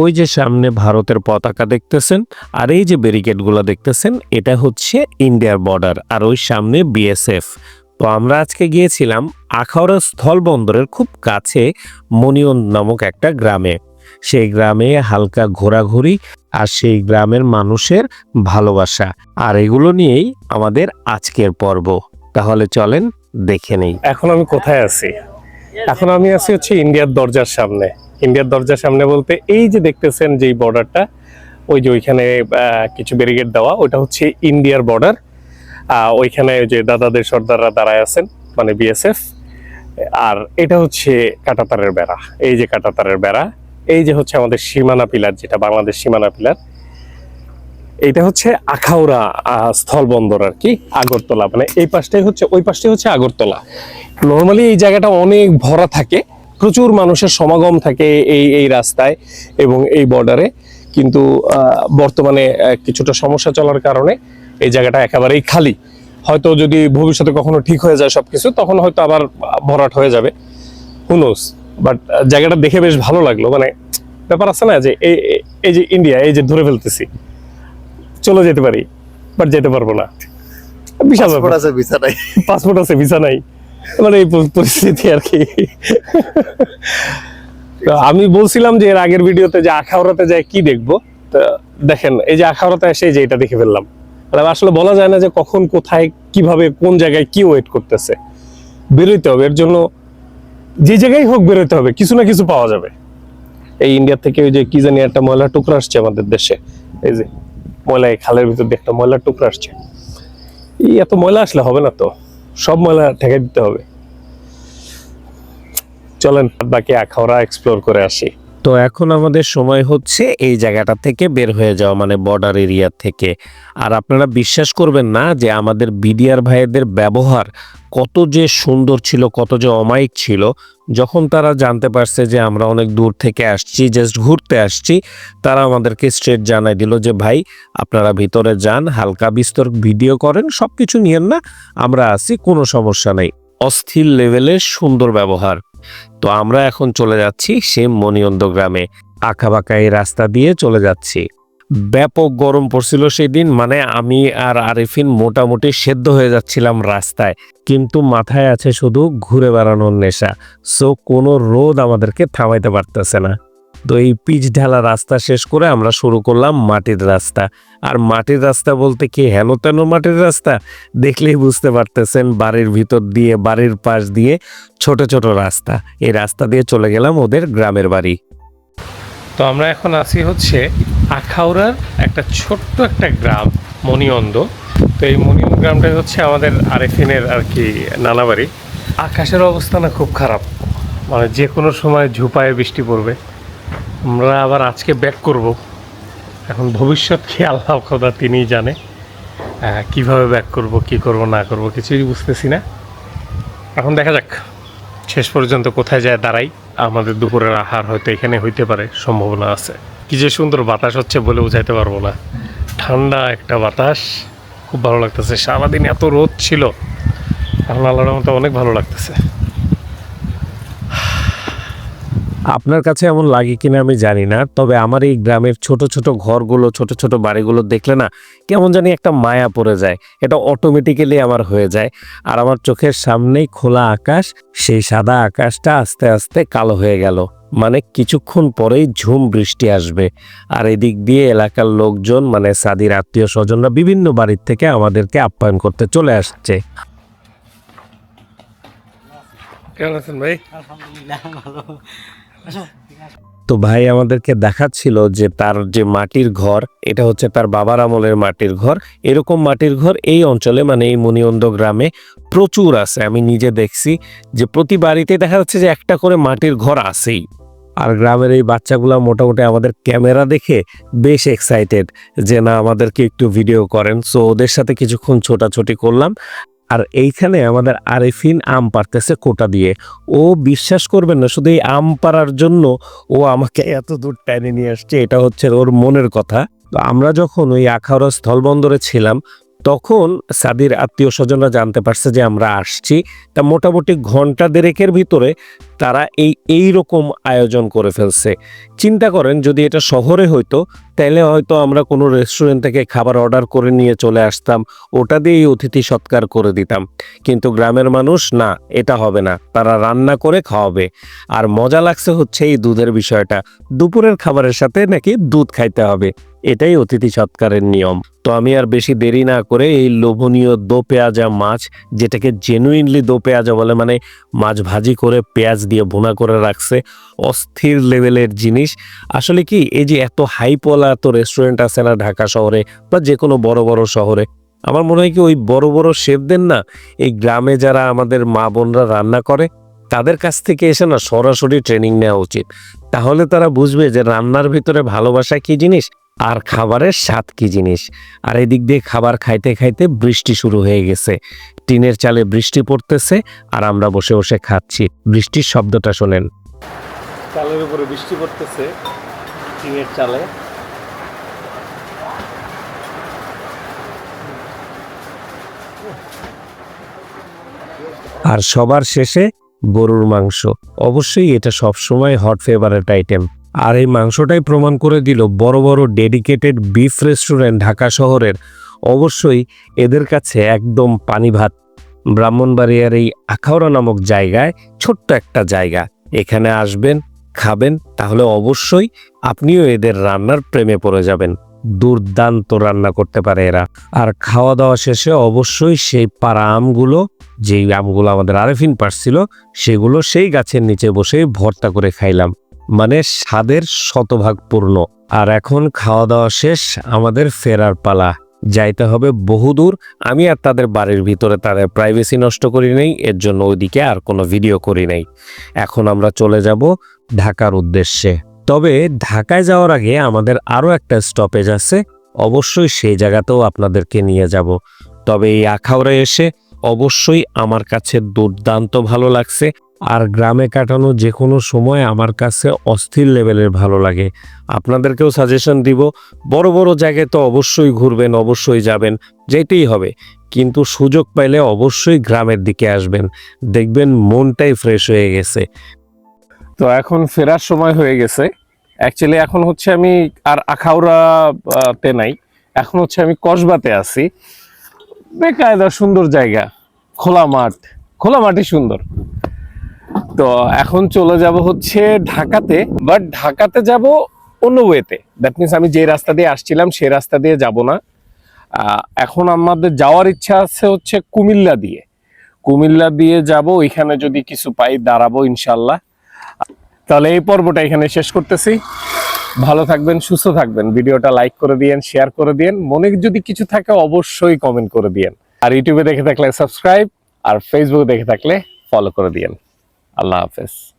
ওই যে সামনে ভারতের পতাকা দেখতেছেন, আর এই যে ব্যারিকেডগুলো দেখতেছেন, এটা হচ্ছে ইন্ডিয়ার বর্ডার আর ওই সামনে বিএসএফ তো আমরা আজকে গিয়েছিলাম আখাউড়া স্থলবন্দরের খুব কাছে মনিয়ন নামক একটা গ্রামে। সেই গ্রামে হালকা ঘোরাঘুরি আর সেই গ্রামের মানুষের ভালোবাসা। আর এগুলো নিয়েই আমাদের আজকের পর্ব। তাহলে চলেন দেখে নেই। এখন আমি কোথায় আছি? এখন আমি আছি হচ্ছে ইন্ডিয়ার দরজার সামনে। ইন্ডিয়ার দরজার সামনে বলতে এই যে দেখতেছেন যে বর্ডারটা, ওই যে ওইখানে কিছু ব্যারিকেড দেওয়া, ওটা হচ্ছে ইন্ডিয়ার বর্ডার। ওইখানে ওই যে দাদাদের, সর্দাররা দাঁড়ায় আছেন মানে বিএসএফ আর এটা হচ্ছে কাটাতারের বেড়া, এই যে কাটাতারের বেড়া, এই যে হচ্ছে আমাদের সীমানা পিলার, যেটা বাংলাদেশ সীমানা পিলার। এইটা হচ্ছে আখাউড়া স্থলবন্দর আর কি, আগরতলা মানে এই পাশটাই হচ্ছে, ওই পাশটাই হচ্ছে আগরতলা। নর্মালি এই জায়গাটা অনেক ভরা থাকে প্রচুর মানুষের সমাগম থাকে এই এই রাস্তায় এবং এই বর্ডারে কিন্তু বর্তমানে কিছুটা সমস্যা চলার কারণে এই জায়গাটা একেবারেই খালি। হয়তো যদি ভবিষ্যতে কখনো ঠিক হয়ে যায় সবকিছু তখন হয়তো আবার ভরাট হয়ে যাবে। হুনোস বাট জায়গাটা দেখে বেশ ভালো লাগল। মানে ব্যাপার আছে না যে এই এই- যে ইন্ডিয়া এই যে ধরে ফেলতেছি চলে যেতে পারি বাট যেতে পারব না। বিশাল পাসপোর্ট ব্যাপার। আছে ভিসা নাই। পাসপোর্ট আছে ভিসা নাই। মানে এই পরিস্থিতি আর কি। তো আমি বলছিলাম যে এর আগের ভিডিওতে যে আখাউড়াতে যায় কি দেখব, তো দেখেন, এই যে আখাউড়াতে এসে যে এটা দেখে ফেললাম। মানে আসলে বলা যায় না যে কখন, কোথায়, কীভাবে, কোন জায়গায় কি ওয়েট করতেছে। বেরোইতে হবে, এর জন্য যে জায়গায় হোক বেরোতে হবে, কিছু না কিছু পাওয়া যাবে। এই ইন্ডিয়া থেকে ওই যে কি জানি একটা ময়লা টুকরা আসছে আমাদের দেশে। এই যে ময়লা খালের ভিতর দিয়ে একটা ময়লা টুকরা আসছে। এই এত ময়লা আসলে হবে না তো? সব ময়লা ঠেকে দিতে হবে। চলেন বাকি আখাওড়া এক্সপ্লোর করে আসি। তো এখন আমাদের সময় হচ্ছে এই জায়গাটা থেকে বের হয়ে যাওয়া মানে বর্ডার এরিয়া থেকে। আর আপনারা বিশ্বাস করবেন না যে আমাদের বিডিআর ভাইদের ব্যবহার কত যে সুন্দর ছিল, কত যে অমায়িক ছিল। যখন তারা জানতে পারছে যে আমরা অনেক দূর থেকে আসছি জাস্ট ঘুরতে আসছি, তারা আমাদেরকে স্ট্রেট জানাই দিল যে, ভাই, আপনারা ভিতরে যান, হালকা বিস্তর ভিডিও করেন সব কিছু নিয়েন না, আমরা আছি, কোনো সমস্যা নেই। অস্থির লেভেলের সুন্দর ব্যবহার। তো আমরা এখন চলে যাচ্ছি সে মণিয়ন্দ গ্রামে আঁকাবাঁকা এই রাস্তা দিয়ে চলে যাচ্ছি। ব্যাপক গরম পড়ছিল সেই দিন মানে আমি আর আরিফিন মোটামুটি সেদ্ধ হয়ে যাচ্ছিলাম রাস্তায়, কিন্তু মাথায় আছে শুধু ঘুরে বেড়ানোর নেশা সো কোনো রোদ আমাদেরকে থামাইতে পারতেছে না। তো এই পিচ ঢালা রাস্তা শেষ করে আমরা শুরু করলাম মাটির রাস্তা। আর মাটির রাস্তা বলতে কি? হেন তেন মাটির রাস্তা? দেখলেই বুঝতে পারতেছেন বাড়ির ভিতর দিয়ে, বাড়ির পাশ দিয়ে ছোট ছোট রাস্তা। এই রাস্তা দিয়ে চলে গেলাম ওদের গ্রামের বাড়ি। তো আমরা এখন আছি হচ্ছে আখাউড়ার একটা ছোট্ট একটা গ্রাম, মণিয়ন্দ। তো এই মণিয়ন্দ গ্রামটাই হচ্ছে আমাদের আরেফিনের আর কি নানা বাড়ি। আকাশের অবস্থা না খুব খারাপ। মানে যে কোনো সময় ঝুপায় বৃষ্টি পড়বে। আমরা আবার আজকে ব্যাক করব। এখন ভবিষ্যৎ কি আল্লাহ খোদা তিনিই জানে কীভাবে ব্যাক করব, কি করব, না করব, কিছুই বুঝতেছি না। এখন দেখা যাক, শেষ পর্যন্ত কোথায় যায় দাঁড়াই। আমাদের দুপুরের আহার হয়তো এখানে হইতে পারে, সম্ভাবনা আছে। কি যে সুন্দর বাতাস হচ্ছে বলে বোঝাইতে পারব না। ঠান্ডা একটা বাতাস, খুব ভালো লাগতেছে। সারাদিন এত রোদ ছিল, এখন আল্লাহর মতো অনেক ভালো লাগতেছে। আপনার কাছে এমন লাগে কিনা আমি জানি না তবে আমার এই গ্রামের ছোট ছোট ঘরগুলো ছোট ছোট বাড়িগুলো দেখলে না কেমন জানি একটা মায়া পড়ে যায় এটা অটোমেটিক্যালি আমার হয়ে যায়। আর আমার চোখের সামনেই খোলা আকাশ সেই সাদা আকাশটা আস্তে আস্তে কালো হয়ে গেল মানে কিছুক্ষণ পরেই ঝুম বৃষ্টি আসবে। আর এদিক দিয়ে এলাকার লোকজন মানে সাদির আত্মীয় স্বজনরা বিভিন্ন বাড়ির থেকে আমাদেরকে আপ্যায়ন করতে চলে আসছে। কেমন আছেন ভাই? তো ভাই আমাদেরকে দেখাচ্ছিল যে তার যে মাটির ঘর, এটা হচ্ছে তার বাবার আমলের মাটির ঘর। এরকম মাটির ঘর এই অঞ্চলে মানে এই মণিয়ন্দ গ্রামে প্রচুর আছে। আমি নিজে দেখছি যে প্রতি বাড়িতে দেখা যাচ্ছে যে একটা করে মাটির ঘর আছেই। আর গ্রামের এই বাচ্চাগুলা মোটামুটি আমাদের ক্যামেরা দেখে বেশ এক্সাইটেড যে না, আমাদেরকে একটু ভিডিও করেন। সো ওদের সাথে কিছুক্ষণ ছোটাছুটি করলাম। আর এইখানে আমাদের আরেফিন আম পারতেছে কোটা দিয়ে। ও বিশ্বাস করবেন না, শুধু এই আম পাড়ার জন্য ও আমাকে এত দূর টেনে নিয়ে আসছে, এটা হচ্ছে ওর মনের কথা। তো আমরা যখন ওই আখাউড়া স্থলবন্দরে ছিলাম, তখন সাদির আত্মীয় স্বজনরা জানতে পারছে যে আমরা আসছি। তা মোটামুটি ঘণ্টা দেড়েকের ভিতরে তারা এই এই রকম আয়োজন করে ফেলছে। চিন্তা করেন, যদি এটা শহরে হইতো তাহলে হয়তো আমরা কোনো রেস্টুরেন্ট থেকে খাবার অর্ডার করে নিয়ে চলে আসতাম, ওটা দিয়েই অতিথি সৎকার করে দিতাম। কিন্তু গ্রামের মানুষ, না, এটা হবে না। তারা রান্না করে খাওয়াবে। আর মজা লাগছে হচ্ছে এই দুধের বিষয়টা। দুপুরের খাবারের সাথে নাকি দুধ খাইতে হবে। এটাই অতিথি সৎকারের নিয়ম। তো আমি আর বেশি দেরি না করে এই লোভনীয় দো পেঁয়াজা মাছ, যেটাকে জেনুইনলি দো পেঁয়াজা বলে মানে মাছ ভাজি করে পেঁয়াজ দিয়ে ভুনা করে রাখছে, অস্থির লেভেলের জিনিস। আসলে কি, এই যে এত হাইপওয়ালা এত রেস্টুরেন্ট আছে না ঢাকা শহরে বা যে কোনো বড় বড় শহরে। আমার মনে হয় কি ওই বড় বড় শেফদের না এই গ্রামে যারা আমাদের মা বোনরা রান্না করে, তাদের কাছ থেকে এসে না সরাসরি ট্রেনিং নেওয়া উচিত। তাহলে তারা বুঝবে যে রান্নার ভিতরে ভালোবাসা কি জিনিস আর খাবারের স্বাদ কি জিনিস। আর এদিক দিয়ে খাবার খাইতে খাইতে বৃষ্টি শুরু হয়ে গেছে। টিনের চালে বৃষ্টি পড়তেছে আর আমরা বসে বসে খাচ্ছি। বৃষ্টির শব্দটা শোনেন। চালের উপরে বৃষ্টি পড়তেছে, টিনের চালে। আর সবার শেষে গরুর মাংস। অবশ্যই এটা সবসময় হট ফেভারেট আইটেম আর এই মাংসটাই প্রমাণ করে দিল বড় বড় ডেডিকেটেড বিফ রেস্টুরেন্ট ঢাকা শহরের। অবশ্যই এদের কাছে একদম পানি ভাত। ব্রাহ্মণবাড়িয়ার এই আখাউড়া নামক জায়গায় ছোট্ট একটা জায়গা। এখানে আসবেন, খাবেন, তাহলে অবশ্যই আপনিও এদের রান্নার প্রেমে পড়ে যাবেন। দুর্দান্ত রান্না করতে পারে এরা। আর খাওয়া দাওয়া শেষে অবশ্যই সেই পাড়া আমগুলো যেই আমগুলো আমাদের আরেফিন পারছিল সেগুলো সেই গাছের নিচে বসে ভর্তা করে খাইলাম। মানে স্বাদের শতভাগ পূর্ণ। আর এখন খাওয়া দাওয়া শেষ, আমাদের ফেরার পালা। যাইতে হবে বহুদূর। আমি আর তাদের বাড়ির ভিতরে তাদের প্রাইভেসি নষ্ট করি নাই, এর জন্য ওইদিকে আর কোনো ভিডিও করি নাই। এখন আমরা চলে যাব ঢাকার উদ্দেশ্যে। তবে ঢাকায় যাওয়ার আগে আমাদের আরও একটা স্টপেজ আছে। অবশ্যই সেই জায়গাতেও আপনাদেরকে নিয়ে যাব। তবে এই আখাউড়ায় এসে অবশ্যই আমার কাছে দুর্দান্ত ভালো লাগছে। আর গ্রামে কাটানো যে কোনো সময় আমার কাছে অস্থির লেভেলের ভালো লাগে। আপনাদেরকেও সাজেশন দিব, বড় বড় জায়গায় তো অবশ্যই ঘুরবেন, অবশ্যই যাবেন, যেতেই হবে। কিন্তু সুযোগ পাইলে অবশ্যই গ্রামের দিকে আসবেন। দেখবেন মনটাই ফ্রেশ হয়ে গেছে। তো এখন ফেরার সময় হয়ে গেছে। অ্যাকচুয়ালি এখন হচ্ছে আমি আর আখাউড়া তে নাই। এখন হচ্ছে আমি কসবাতে আছি। বেকায়দা সুন্দর জায়গা। খোলা মাঠ। খোলা মাঠই সুন্দর। তো এখন চলে যাব হচ্ছে ঢাকাতে বাট ঢাকাতে যাব অন্য ওয়েতে দ্যাট মিনস আমি যে রাস্তা দিয়ে আসছিলাম সেই রাস্তা দিয়ে যাব না। এখন আমাদের যাওয়ার ইচ্ছা আছে হচ্ছে কুমিল্লা দিয়ে। কুমিল্লা দিয়ে যাব, ওইখানে যদি কিছু পাই দাঁড়াবো ইনশাল্লাহ তাহলে এই পর্বটা এখানে শেষ করতেছি। ভালো থাকবেন, সুস্থ থাকবেন। ভিডিওটা লাইক করে দিয়েন শেয়ার করে দিয়েন। মনে যদি কিছু থাকে অবশ্যই কমেন্ট করে দিয়েন। আর ইউটিউবে দেখে থাকলে সাবস্ক্রাইব আর ফেসবুকে দেখে থাকলে ফলো করে দিয়েন। আল্লাহ হাফেজ।